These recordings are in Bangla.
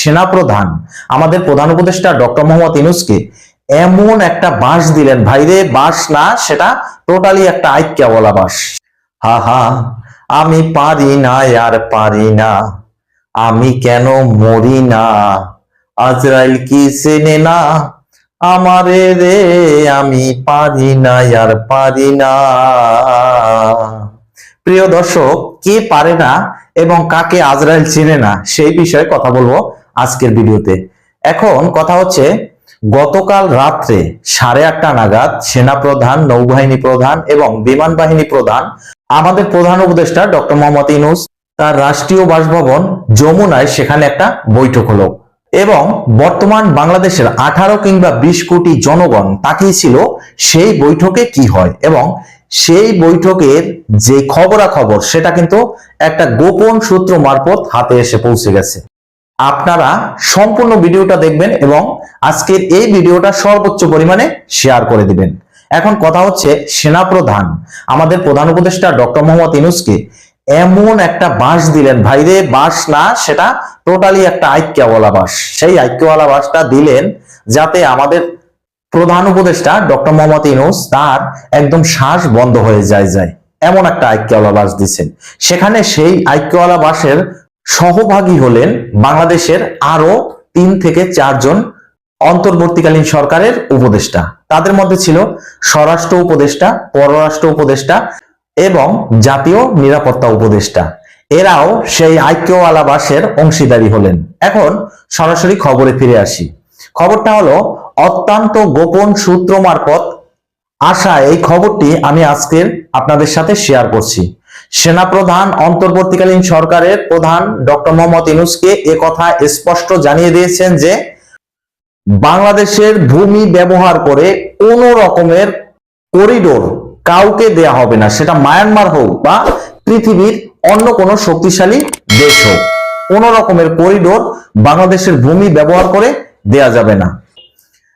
সেনাপ্রধান। আমাদের প্রধান উপদেষ্টা ডক্টর মোহাম্মদ ইনুসকে এমন একটা বাঁশ দিলেন, ভাইরে বাঁশ না, সেটা টোটালি একটা আইক্যা বলা বাঁশ হা, আমি পারি না, আর পারি না। আমি কেন মরি না? আজরাইল কি চেনে না? আমারে রে, আমি পারি না, আর পারি না। প্রিয় দর্শক, কে পারে না এবং কাকে আজরাইল চেনে না, সেই বিষয়ে কথা বলব আজকের ভিডিওতে। এখন কথা হচ্ছে, গতকাল রাত্রে সাড়ে আটটা নাগাদ সেনাপ্রধান, নৌবাহিনী প্রধান এবং বিমান বাহিনী প্রধান, আমাদের প্রধান উপদেষ্টা ডক্টর মোহাম্মদ ইনুস তার রাষ্ট্রীয় বাসভবন যমুনায় সেখানে একটা বৈঠক হলো এবং বর্তমান বাংলাদেশের আঠারো কিংবা বিশ কোটি জনগণ তাকিয়েছিল সেই বৈঠকে কি হয় এবং সেই বৈঠকের যে খবরাখবর, সেটা কিন্তু একটা গোপন সূত্র মারফত হাতে এসে পৌঁছে গেছে। আপনারা সম্পূর্ণ ভিডিওটা দেখবেন এবং আজকের এই ভিডিওটা সর্বোচ্চ পরিমাণে শেয়ার করে দিবেন। এখন কথা হচ্ছে সেনাপ্রধান, আমাদের প্রধান উপদেষ্টা ডক্টর মোহাম্মদ ইনুসকে এমন একটা বাঁশ দিলেন, ভাইরে বাঁশ না, সেটা টোটালি একটা আইক্যাওয়ালা বাঁশ। সেই আইক্যওয়ালা বাঁশটা দিলেন যাতে আমাদের প্রধান উপদেষ্টা ডক্টর মোহাম্মদ ইনুস তার একদম শ্বাস বন্ধ হয়ে যায় যায়। এমন একটা আইক্যওয়ালা বাস দিচ্ছেন। সেখানে সেই আইক্যওয়ালা বাসের সহভাগী হলেন বাংলাদেশের আরও তিন থেকে চারজন অন্তর্বর্তীকালীন সরকারের উপদেষ্টা। তাদের মধ্যে ছিল স্বরাষ্ট্র উপদেষ্টা, পররাষ্ট্র উপদেষ্টা এবং জাতীয় নিরাপত্তা উপদেষ্টা। এরাও সেই আইক্যওয়ালা বাসের অংশীদারি হলেন। এখন সরাসরি খবরে ফিরে আসি। খবরটা হলো, অত্যন্ত গোপন সূত্র মারফত আসা এই খবরটি আমি আজকের আপনাদের সাথে শেয়ার করছি। সেনাপ্রধান অন্তর্বর্তীকালীন সরকারের প্রধান ডক্টর মোহাম্মদ ইনুসকে কথা স্পষ্ট জানিয়ে দিয়েছেন যে, বাংলাদেশের ভূমি ব্যবহার করে কোন রকমের করিডোর কাউকে দেয়া হবে না। সেটা মায়ানমার হোক বা পৃথিবীর অন্য কোনো শক্তিশালী দেশ হোক। কোন রকমের করিডোর বাংলাদেশের ভূমি ব্যবহার করে দেয়া যাবে না।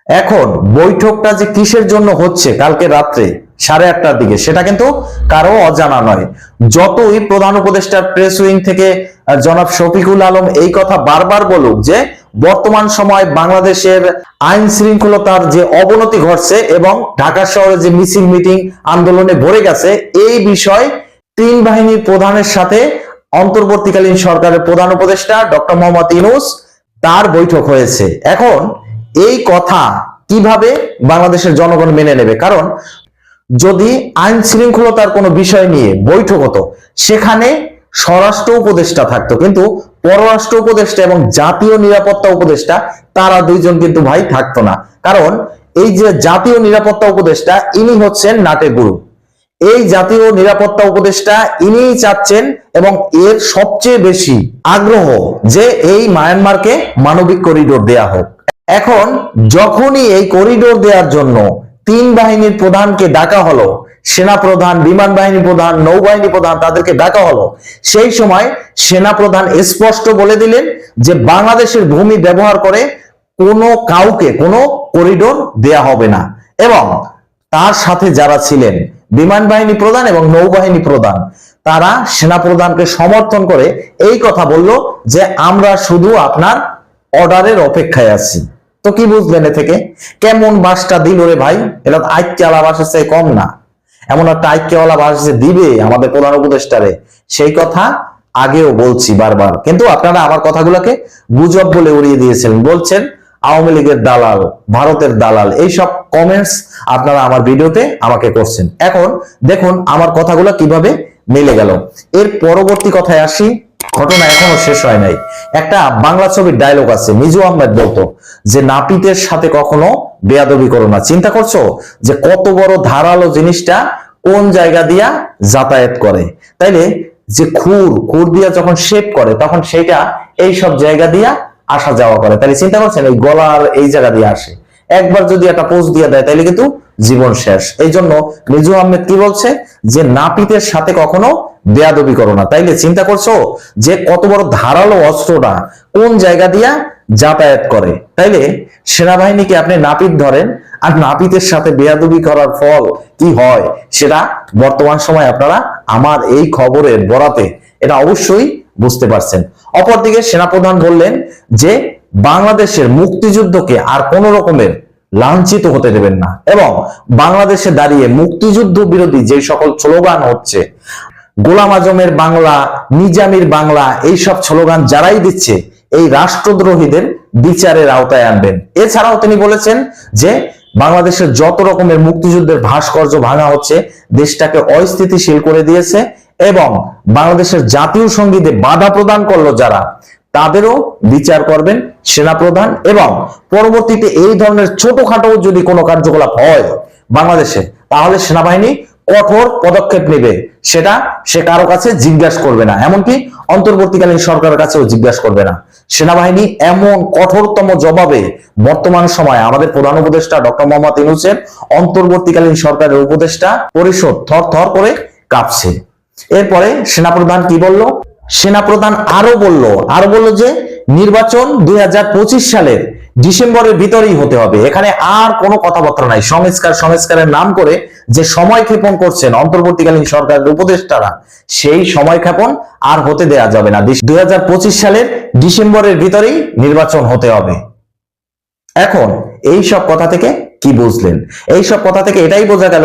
এখন বৈঠকটা যে কিসের জন্য হচ্ছে কালকে রাত্রে সাড়ে আটটার দিকে, সেটা কিন্তু কারও অজানা নয়। যতই প্রধান উপদেষ্টার প্রেস উইং থেকে জনাব শফিকুল আলম এই কথা বারবার বলুক যে, বর্তমান সময় বাংলাদেশের আইন শৃঙ্খলতার যে অবনতি ঘটছে এবং ঢাকা শহরে যে মিছিল, মিটিং, আন্দোলনে ভরে গেছে, এই বিষয় তিন বাহিনীর প্রধানের সাথে অন্তর্বর্তীকালীন সরকারের প্রধান উপদেষ্টা ডক্টর মোহাম্মদ ইনুস তার বৈঠক হয়েছে। এখন এই কথা কীভাবে বাংলাদেশের জনগণ মেনে নেবে? কারণ যদি আইন শৃঙ্খলতার কোনো বিষয় নিয়ে বৈঠক হতো, সেখানে স্বরাষ্ট্র উপদেষ্টা থাকতো, কিন্তু পররাষ্ট্র উপদেষ্টা এবং জাতীয় নিরাপত্তা উপদেষ্টা, তারা দুইজন কিন্তু ভাই থাকতো না। কারণ এই যে জাতীয় নিরাপত্তা উপদেষ্টা, ইনি হচ্ছেন নাটে গুরু। এই জাতীয় নিরাপত্তা উপদেষ্টা ইনিই চাচ্ছেন এবং এর সবচেয়ে বেশি আগ্রহ যে এই মায়ানমারকে মানবিক করিডোর দেয়া হোক। এখন যখনই এই করিডোর দেওয়ার জন্য তিন বাহিনীর প্রধানকে ডাকা হলো সেনা প্রধান বিমান বাহিনী প্রধান, নৌবাহিনী প্রধান তাদেরকে ডাকা হলো, সেই সময় সেনা প্রধান স্পষ্ট বলে দিলেন যে বাংলাদেশের ভূমি ব্যবহার করে কোনো কাউকে কোনো করিডোর দেয়া হবে না। এবং তার সাথে যারা ছিলেন বিমান বাহিনী প্রধান এবং নৌবাহিনী প্রধান, তারা সেনা প্রধানকে সমর্থন করে এই কথা বলল যে আমরা শুধু আপনার অর্ডারের অপেক্ষায় আছি। তো কি বুঝলেন এ থেকে? কেমন বাসটা দিল রে ভাই? এটা আইক্যালা বাসের চেয়ে কম না। এমন একটা আইক্যওয়ালা বাস যে দিবে আমাদের প্রধান উপদেষ্টারে, সেই কথা আগেও বলছি বারবার। কিন্তু আপনারা আমার কথাগুলোকে গুজব বলে উড়িয়ে দিয়েছিলেন বলছেন আওয়ামী লীগের দালাল, ভারতের দালাল, এইসব কমেন্টস আপনারা আমার ভিডিওতে আমাকে করছেন। এখন দেখুন আমার কথাগুলো কীভাবে মিলে গেল। এর পরবর্তী কথায় আসি, ঘটনা এখনও শেষ হয় নাই। একটা বাংলা ছবির ডায়লগ আছে, মিজু আহমেদ বলতো, যে নাপিতের সাথে কখনো বেয়াদবি করো না। চিন্তা করছ? যে কত বড় ধারালো জিনিসটা কোন জায়গা দিয়া যাতায়াত করে? তাইলে যে খুর খুর দিয়া যখন শেপ করে, তখন সেটা এই সব জায়গা দিয়া আসা যাওয়া করে। তাহলে চিন্তা করছেন, এই গলার এই জায়গা দিয়ে আসে। একবার যদি একটা পোস্ট দিয়ে দেয়, তাহলে কিন্তু জীবন শেষ। এই জন্য মিজু আহমেদ কি বলছে? যে নাপিতের সাথে কখনো বেয়াদবি করো না। তাইলে চিন্তা করছ যে কত বড় ধারালো অস্ত্রটা কোন জায়গা দিয়া যাতায়াত করে। তাইলে সেনাবাহিনীকে আপনি নাপিত ধরেন, আর নাপিতের সাথে বেয়াদবি করার ফল কি হয়? সেটা বর্তমান সময় আপনারা আমার এই খবরের বরাতে। এটা অবশ্যই বুঝতে পারছেন। অপরদিকে সেনাপ্রধান বললেন যে, বাংলাদেশের মুক্তিযুদ্ধকে আর কোন রকমের লাঞ্ছিত হতে দেবেন না এবং বাংলাদেশে দাঁড়িয়ে মুক্তিযুদ্ধ বিরোধী যে সকল স্লোগান হচ্ছে, গোলাম আজমের বাংলা, নিজামির বাংলা এইসব স্লোগান যারাই দিচ্ছে, এই রাষ্ট্রদ্রোহীদের বিচারের আওতায় আনবেন। এছাড়াও তিনি বলেছেন যে, বাংলাদেশের যত রকমের মুক্তিযুদ্ধের ভাস্কর্য ভাঙা হচ্ছে, দেশটাকে অস্থিতিশীল করে দিয়েছে এবং বাংলাদেশের জাতীয় সঙ্গীতে বাধা প্রদান করল যারা, তাদেরও বিচার করবেন সেনাপ্রধান এবং পরবর্তীতে এই ধরনের ছোটখাটো যদি কোনো কার্যকলাপ হয় বাংলাদেশে, তাহলে সেনাবাহিনী কঠোর পদক্ষেপ নেবে। সেটা সে কারও কাছে জিজ্ঞাসা করবে না, এমনকি অন্তর্বর্তীকালীন সরকারের কাছেও জিজ্ঞাসা করবে না। সেনাবাহিনী এমন কঠোরতম জবাবে বর্তমান সময়ে আমাদের প্রধান উপদেষ্টা ডক্টর মোহাম্মদ ইনুসের অন্তর্বর্তীকালীন সরকারের উপদেষ্টা পরিষদ থর থর করে কাঁপছে। এরপরে সেনাপ্রধান কি বলল? সেনাপ্রধান আরও বলল আরও বলল যে নির্বাচন দুই সালের ডিসেম্বরের ভিতরেই হতে হবে। এখানে আর কোনো কথাবার্তা নাই। সংস্কার, সংস্কারের নাম করে যে সময় ক্ষেপণ করছেন অন্তর্বর্তীকালীন সরকারের উপদেষ্টারা, সেই সময় ক্ষেপণ আর হতে দেয়া যাবে না। দুই হাজার পঁচিশ সালের ডিসেম্বরের ভিতরেই নির্বাচন হতে হবে। এখন এই সব কথা থেকে কি বুঝলেন? এই সব কথা থেকে এটাই বোঝা গেল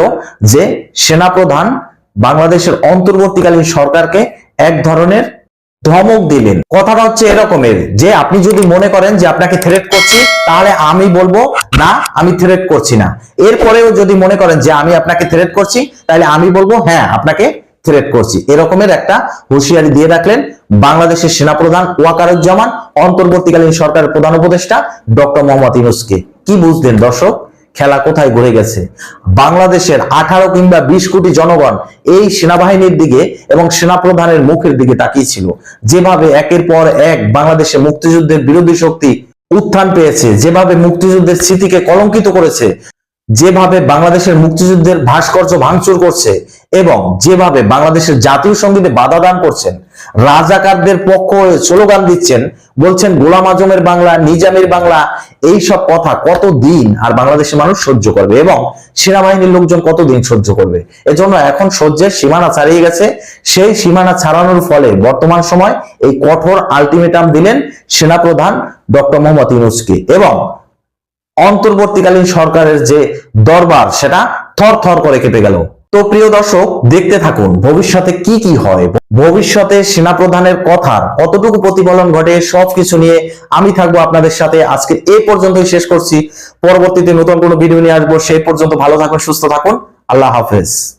যে সেনাপ্রধান বাংলাদেশের অন্তর্বর্তীকালীন সরকারকে এক ধরনের ধমক দিলেন। কথাটা হচ্ছে এরকমের, যে আপনি যদি মনে করেন যে আপনাকে থ্রেট করছি, তাহলে আমি বলব, না, আমি থ্রেট করছি না। এরপরেও যদি মনে করেন যে আমি আপনাকে থ্রেট করছি, তাহলে আমি বলব হ্যাঁ আপনাকে থ্রেট করছি। এরকমের একটা হুঁশিয়ারি দিয়ে রাখলেন বাংলাদেশের সেনাপ্রধান ওয়াকারুজ্জামান, অন্তর্বর্তীকালীন সরকারের প্রধান উপদেষ্টা ডক্টর মোহাম্মদ ইউনুসকে। কি বুঝলেন দর্শক? খেলা কোথায় ঘুরে গেছে? বাংলাদেশের আঠারো কিংবা বিশ কোটি জনগণ এই সেনাবাহিনীর দিকে এবং সেনাপ্রধানের মুখের দিকে তাকিয়েছিল। যেভাবে একের পর এক বাংলাদেশে মুক্তিযুদ্ধের বিরোধী শক্তি উত্থান পেয়েছে, যেভাবে মুক্তিযুদ্ধের স্মৃতিকে কলঙ্কিত করেছে যেভাবে বাংলাদেশের মুক্তিযুদ্ধের ভাস্কর্য ভাঙচুর করছে এবং যেভাবে বাংলাদেশের জাতীয় সঙ্গীতে বাধা দান করছেন, রাজাকারদের পক্ষ হয়ে স্লোগান দিচ্ছেন, বলছেন, গোলাম আজমের বাংলা, নিজামের বাংলা এই সব কথা কতদিন আর বাংলাদেশের মানুষ সহ্য করবে এবং সেনাবাহিনীর লোকজন কতদিন সহ্য করবে? এজন্য এখন সহ্যের সীমানা ছাড়িয়ে গেছে। সেই সীমানা ছাড়ানোর ফলে বর্তমান সময় এই কঠোর আলটিমেটাম দিলেন সেনাপ্রধান ডক্টর মোহাম্মদ ইউনুসকে এবং অন্তর্বর্তীকালীন সরকারের যে দরবার, সেটা থর থর করে কেঁপে গেল। তো প্রিয় দর্শক, দেখতে থাকুন ভবিষ্যতে কি কি হয়। ভবিষ্যতে সেনাপ্রধানের কথার কতটুকু প্রতিফলন ঘটে, সবকিছু নিয়ে আমি থাকব আপনাদের সাথে। আজকে এ পর্যন্তই শেষ করছি। পরবর্তীতে নতুন কোনো ভিডিও নিয়ে আসব। সেই পর্যন্ত ভালো থাকুন, সুস্থ থাকুন। আল্লাহ হাফেজ।